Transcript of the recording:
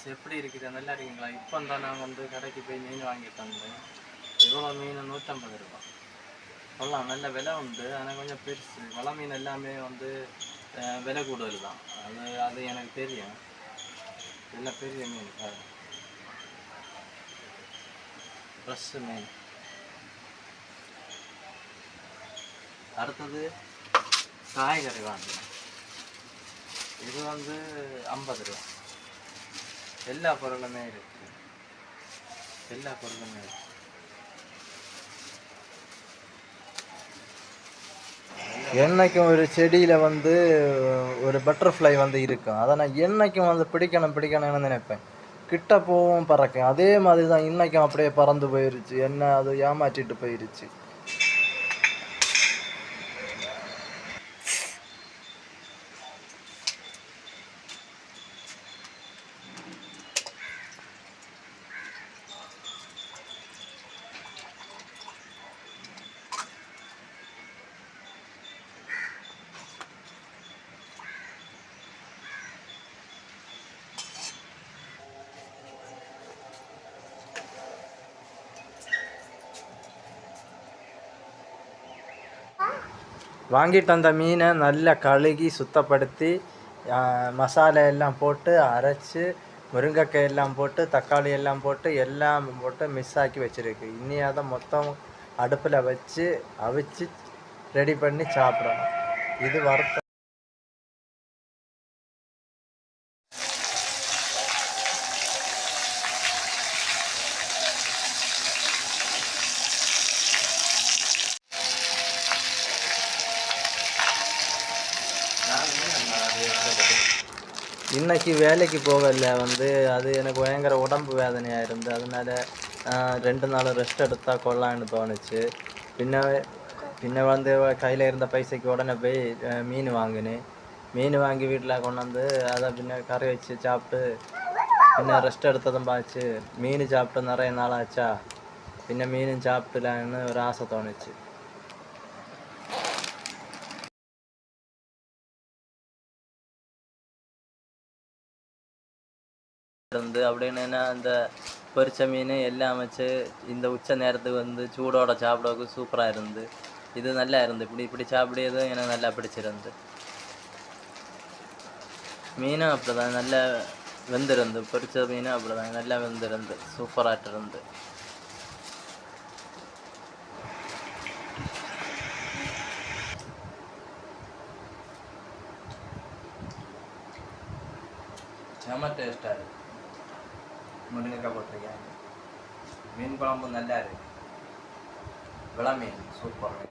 Friends எப்படி இருக்குது? நல்லா இருக்கீங்களா? இப்போ தான் நாங்கள் வந்து கடைக்கு போய் மீன் வாங்கிட்டு வந்தேன். இவ்வளோ மீன் நூற்றம்பது ரூபா. சொல்லலாம் நல்ல விலை உண்டு. ஆனால் கொஞ்சம் பெருசு. வள மீன் எல்லாமே வந்து விலை கூடுதல் தான் அது அது எனக்கு தெரியும். எல்லாம் பெரிய மீன். பாருங்க ஃப்ரெஷ்ஷு மீன். அடுத்தது காய்கறி வாங்க. இது வந்து ஐம்பது ரூபா. எல்லா பொருளுமே இருக்கு. எல்லா பொருளுமே இருக்கு. என்னைக்கும் ஒரு செடியில் வந்து ஒரு பட்டர்ஃப்ளை வந்து இருக்கும். அதை நான் என்னைக்கும் வந்து பிடிக்கணும் பிடிக்கணும்னு நினைப்பேன். கிட்ட போவும் பறக்கும். அதே மாதிரி தான் இன்னைக்கும் அப்படியே பறந்து போயிருச்சு. என்ன அது ஏமாற்றிட்டு போயிருச்சு. வாங்கிட்டு வந்த மீனை நல்லா கழுகி சுத்தப்படுத்தி மசாலா எல்லாம் போட்டு அரைச்சி முருங்கைக்காய் எல்லாம் போட்டு தக்காளி எல்லாம் போட்டு எல்லாம் போட்டு மிஸ் ஆக்கி வச்சுருக்கு. இனி அதை மொத்தம் அடுப்பில் வச்சு அவிச்சு ரெடி பண்ணி சாப்பிடணும். இது வறுத்த இன்னைக்கு வேலைக்கு போகல வந்து அது எனக்கு பயங்கர உடம்பு வேதனையாக இருந்து அதனால ஆஹ், ரெண்டு நாள் ரெஸ்ட் எடுத்தா கொள்ளான்னு தோணுச்சு பின்ன பின்ன வந்து கையில் இருந்த பைசைக்கு உடனே போய் ஆஹ், மீன் வாங்கினேன் மீன் வாங்கி வீட்டில் கொண்டு வந்து அதை பின்ன கறி வச்சு சாப்பிட்டு பின்ன ரெஸ்ட் எடுத்ததும் பாச்சு மீன் சாப்பிட்டு நிறைய நாள் ஆச்சா பின்ன மீனும் சாப்பிட்டுலான்னு ஒரு ஆசை தோணுச்சு இருந்து அப்படின்னு அந்த பொரிச்ச மீன் எல்லாம் வச்சு இந்த உச்ச நேரத்துக்கு வந்து சூடோட சாப்பிடறதுக்கு சூப்பராக இருந்து. இது நல்லா இருந்து. இப்படி இப்படி சாப்பிடியதும் எனக்கு நல்லா பிடிச்சிருந்து. மீனும் அப்படிதான். நல்லா வெந்திருந்து. பொரிச்ச மீனும் அப்படிதான். நல்லா வெந்திருந்து. சூப்பராகிட்டு இருந்து. செம டேஸ்டாக இருக்குது முருங்கைக்காய் போட்டிருக்கேன். மீன் குழம்பு நல்லா இருக்கு. விளமீன் சூப்பர்.